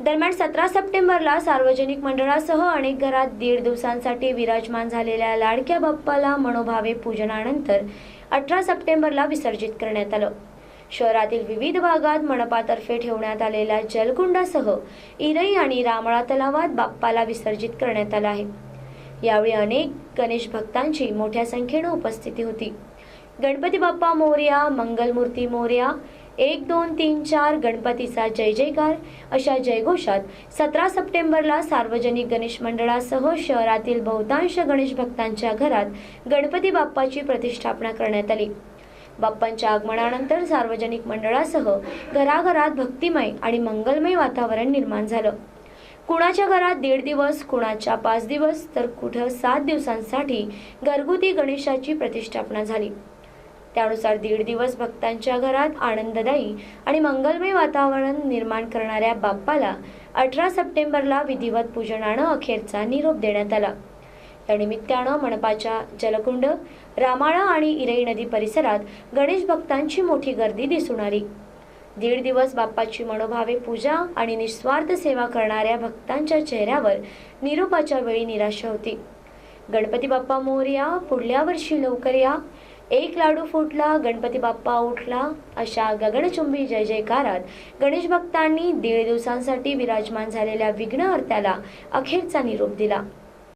दरम्यान सतरा सप्टेंबरला सार्वजनिक मंडळासह अनेक घरात दीड दिवसांसाठी विराजमान झालेल्या लाडक्या बाप्पाला मनोभावे पूजनानंतर अठरा सप्टेंबरला विसर्जित करण्यात आलं. शहरातील विविध भागात मनपातर्फे ठेवण्यात आलेल्या जलकुंडासह इरई आणि रामळा तलावात बाप्पाला विसर्जित करण्यात आलं आहे. यावेळी अनेक गणेश भक्तांची मोठ्या संख्येनं उपस्थिती होती. गणपती बाप्पा मोर्या मंगलमूर्ती मोर्या एक दोन तीन चार गणपतीचा जय जयकार. अशा जयघोषात सतरा सप्टेंबरला सार्वजनिक गणेश मंडळासह शहरातील बहुतांश गणेश भक्तांच्या घरात गणपती बाप्पाची प्रतिष्ठापना करण्यात आली. बाप्पांच्या आगमनानंतर सार्वजनिक मंडळासह घराघरात भक्तिमय आणि मंगलमय वातावरण निर्माण झालं. कुणाच्या घरात दीड दिवस कुणाच्या पाच दिवस तर कुठं सात दिवसांसाठी घरगुती गणेशाची प्रतिष्ठापना झाली. त्यानुसार दीड दिवस भक्तांच्या घरात आनंददायी आणि मंगलमय वातावरण निर्माण करणाऱ्या बाप्पाला अठरा सप्टेंबरला विधिवत पूजनानं अखेरचा निरोप देण्यात आला. या निमित्तानं मनपाच्या जलकुंड रामाळा आणि इरई नदी परिसरात गणेश भक्तांची मोठी गर्दी दिसून आली. दीड दिवस बाप्पाची मनोभावे पूजा आणि निस्वार्थ सेवा करणाऱ्या भक्तांच्या चेहऱ्यावर निरोपाच्या वेळी निराशा होती. गणपती बाप्पा मोरया पुढल्या वर्षी लवकर या एक लाडू फुटला गणपती बाप्पा उठला अशा गगनचुंबी जय जयकारात गणेश भक्तांनी दीड दिवसांसाठी विराजमान झालेल्या विघ्नहर्त्याला अखेरचा निरोप दिला.